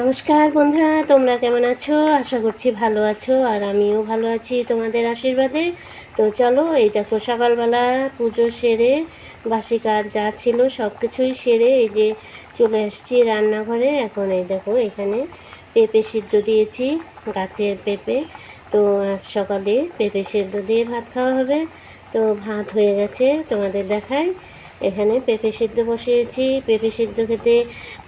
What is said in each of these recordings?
নমস্কার বন্ধুরা, তোমরা কেমন আছো? আশা করছি ভালো আছো আর আমিও ভালো আছি তোমাদের আশীর্বাদে। তো চলো, এই দেখো সকালবেলা পুজো সেরে বাসি কাজ যা ছিল সব কিছুই সেরে এই যে চলে এসেছি রান্নাঘরে। এখন এই দেখো এখানে পেঁপে সিদ্ধ দিয়েছি, গাছের পেঁপে। তো আজ সকালে পেঁপে সিদ্ধ দিয়ে ভাত খাওয়া হবে। তো ভাত হয়ে গেছে তোমাদের দেখায়। এখানে পেঁপে সিদ্ধ বসিয়েছি। পেঁপে সিদ্ধ খেতে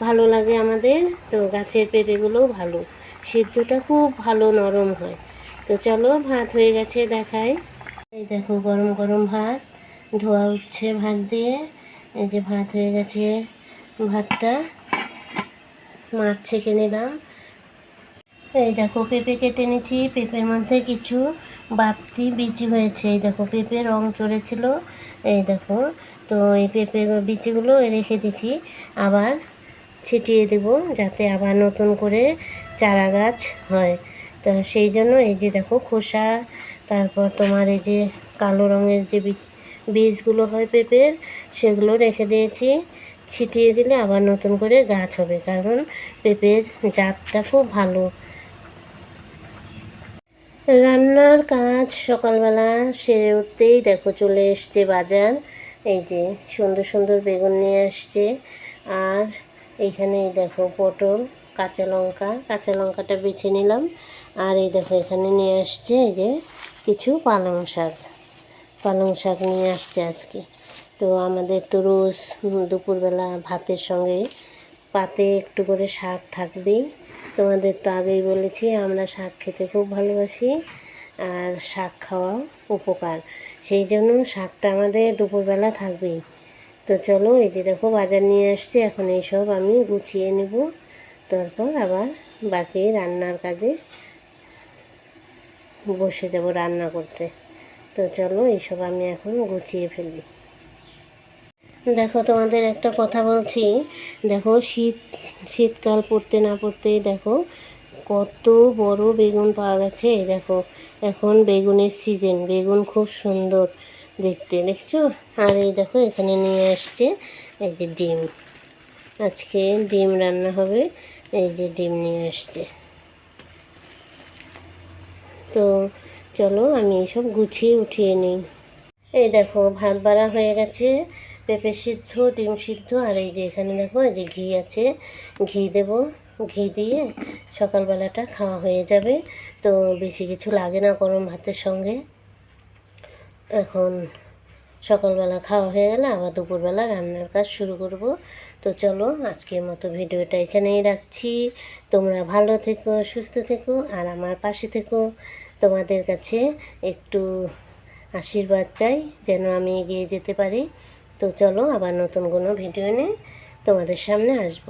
ভালো লাগে আমাদের। তো গাছের পেঁপেগুলোও ভালো। সিদ্ধটা খুব ভালো নরম হয়। তো চলো ভাত হয়ে গেছে দেখাই। এই দেখো গরম গরম ভাত। ধোয়া উঠছে ভাত দিয়ে। এই যে ভাত হয়ে গেছে ভাতটা। মাছ ছেঁকে নিলাম। এই দেখো পেঁপে কেটে নিয়েছি। পেঁপের মধ্যে কিছু বাড়তি বিচি হয়েছে। এই দেখো পেঁপে রং চড়েছিল। এই দেখো, তো এই পেঁপে বিচিগুলো রেখে দিচ্ছি। আবার ছিটিয়ে দেব যাতে আবার নতুন করে চারা গাছ হয়। তো সেই জন্য এই যে দেখো খোসা, তারপর তোমার এই যে কালো রঙের যে বীজ, বীজগুলো হয় পেঁপের, সেগুলো রেখে দিয়েছি। ছিটিয়ে দিলে আবার নতুন করে গাছ হবে, কারণ পেঁপের জাতটা খুব ভালো। রান্নার কাজ সকালবেলা সেরে উঠতেই দেখো চলে এসছে বাজার। এই যে সুন্দর সুন্দর বেগুন নিয়ে আসছে। আর এইখানে দেখো পটল, কাঁচা লঙ্কা, কাঁচা লঙ্কাটা বেছে নিলাম। আর এই দেখো এখানে নিয়ে আসছে এই যে কিছু পালং শাক। পালং শাক নিয়ে আসছে আজকে। তো আমাদের তো রোজ দুপুরবেলা ভাতের সঙ্গে পাতে একটু করে শাক থাকবেই তোমাদের তো আগেই বলেছি, আমরা শাক খেতে খুব ভালোবাসি আর শাক খাওয়া উপকার। সেই জন্য শাকটা আমাদের দুপুরবেলা থাকবেই। তো চলো, এই যে দেখো, বাজার নিয়ে আসছে, এখন এইসব আমি গুছিয়ে নেব। তারপর আবার বাকি রান্নার কাজে বসে যাব রান্না করতে। তো চলো এইসব আমি এখন গুছিয়ে ফেলি। দেখো, তোমাদের একটা কথা বলছি। দেখো, শীত, শীতকাল পড়তে না পড়তেই দেখো, কত বড় বেগুন পাওয়া গেছে। দেখো, এখন বেগুনের সিজন বেগুন খুব সুন্দর দেখতে, দেখছ? আর এই দেখো, এখানে নিয়ে আসছে এই যে ডিম। আজকে ডিম রান্না হবে, এই যে ডিম নিয়ে আসছে। তো চলো, আমি এইসব গুছিয়ে উঠিয়ে নিই। এই দেখো, ভাত বাড়া হয়ে গেছে। পেঁপে সিদ্ধ, ডিম সিদ্ধ, আর এই যে এখানে দেখো, এই যে ঘি আছে, ঘি দেব, ঘি দিয়ে সকালবেলাটা খাওয়া হয়ে যাবে। তো বেশি কিছু লাগে না গরম ভাতের সঙ্গে। এখন সকালবেলা খাওয়া হয়ে গেলে আবার দুপুরবেলা রান্নার কাজ শুরু করব। তো চলো, আজকের মতো ভিডিওটা এখানেই রাখছি। তোমরা ভালো থেকো, সুস্থ থেকো, আর আমার পাশে থেকো। তোমাদের কাছে একটু আশীর্বাদ চাই, যেন আমি এগিয়ে যেতে পারি। তো চলো আবার নতুন কোনো ভিডিও নিয়ে তোমাদের সামনে আসব।